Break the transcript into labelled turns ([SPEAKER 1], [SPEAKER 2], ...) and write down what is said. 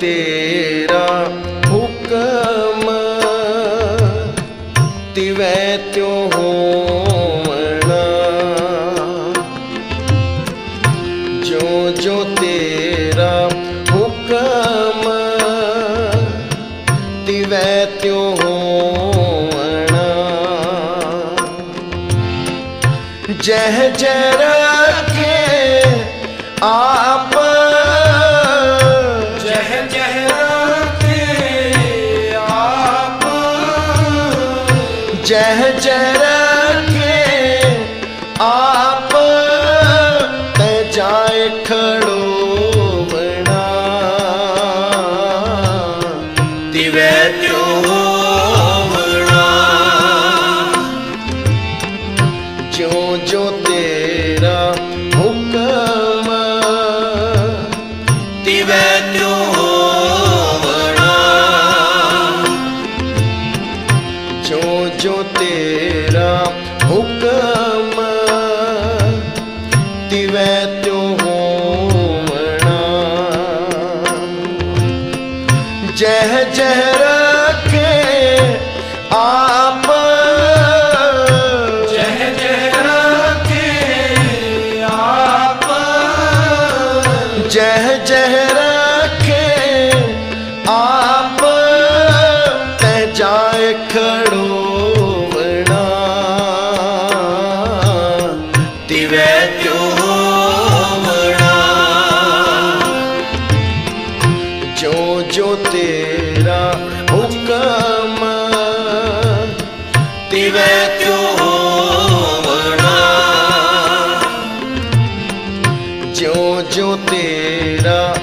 [SPEAKER 1] ਤੇਰਾ ਹੁਕਮ ਤਿਵੈ ਤਿਉ ਹੋਵਣਾ। ਜੋ ਜੋ ਤੇਰਾ ਹੁਕਮ ਤਿਵੈ ਤਿਉ ਹੋਵਣਾ। ਜਹ ਜਹ
[SPEAKER 2] ਜਹ ਜਹ ਰਖੇ ਆਪ
[SPEAKER 1] ਤੈ ਜਾਏ ਖੜੋ ਬਣਾ
[SPEAKER 2] ਦਿਵੈ ਤਿਉ ਹੋਵਣਾ
[SPEAKER 1] ਜੋ ਜੋ ਤੇਰਾ ਜਹ ਜਹ ਰਖੇ ਆਪ।
[SPEAKER 2] ਜਹ ਜਹ ਰੱਖੇ ਆਪ।
[SPEAKER 1] ਜਹ ਜਹ ਰਖੇ ਆਪ। ਤੈ ਜਾਏ ਖੜੋਵਣਾ।
[SPEAKER 2] ਦਿਵੈ ਤਿਉ
[SPEAKER 1] ਜੋ ਤੇਰਾ ਹੁਕਮ
[SPEAKER 2] ਦਿਵੈ ਤਿਉ ਹੋਵਣਾ।
[SPEAKER 1] ਜੋ ਜੋ ਤੇਰਾ